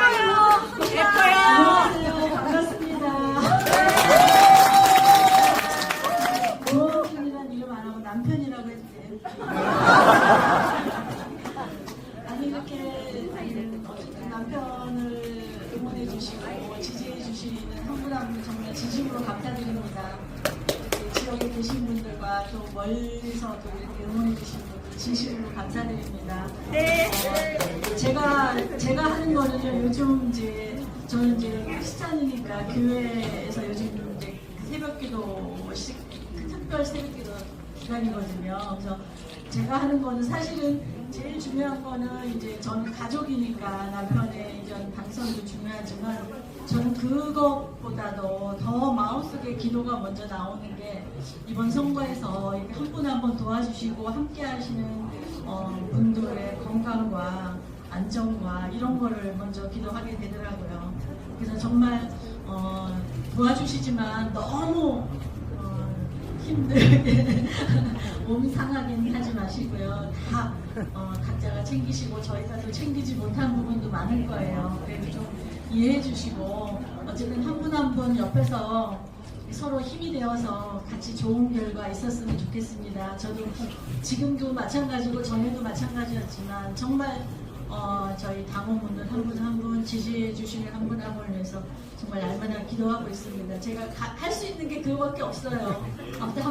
안녕하세요. 반갑습니다. 오, 큰일 날 일요말하고 남편이라고 했대. 아니, 이렇게 남편을 응원해 주시고 지지해 주시는 한분한분 정말 진심으로 감사드립니다. 지역에 계신 분들과 또 멀리서 또 이렇게 응원해 주신 분들 진심으로 감사드립니다. 네. 어, 제가 제가 하는 거는요 요즘 이제 저는 이제 크리스찬이니까 교회에서 요즘 이제 새벽기도 시- 특별 새벽기도 기간이거든요. 그래서 제가 하는 거는 사실은 제일 중요한 거는 이제 저는 가족이니까 남편의 이런 방송도 중요하지만 저는 그것보다도 더 마음속에 기도가 먼저 나오는 게 이번 선거에서 한 분 한 분 도와주시고 함께 하시는 어, 분들의 건강과 안정과 이런 거를 먼저 기도하게 되더라고요. 그래서 정말 어, 도와주시지만 너무 어, 힘들게 몸 상하긴 하지 마시고요. 다 어, 각자가 챙기시고 저희가 또 챙기지 못한 부분도 많을 거예요. 그래도 좀 이해해 주시고 어쨌든 한 분 한 분 옆에서 서로 힘이 되어서 같이 좋은 결과 있었으면 좋겠습니다. 저도 지금도 마찬가지고 전에도 마찬가지였지만 정말 어, 저희 당원분들 한분한분 지지해 주시는 한 분 한 분을 위해서 정말 날마다 기도하고 있습니다. 제가 할 수 있는 게 그거밖에 없어요. 아무튼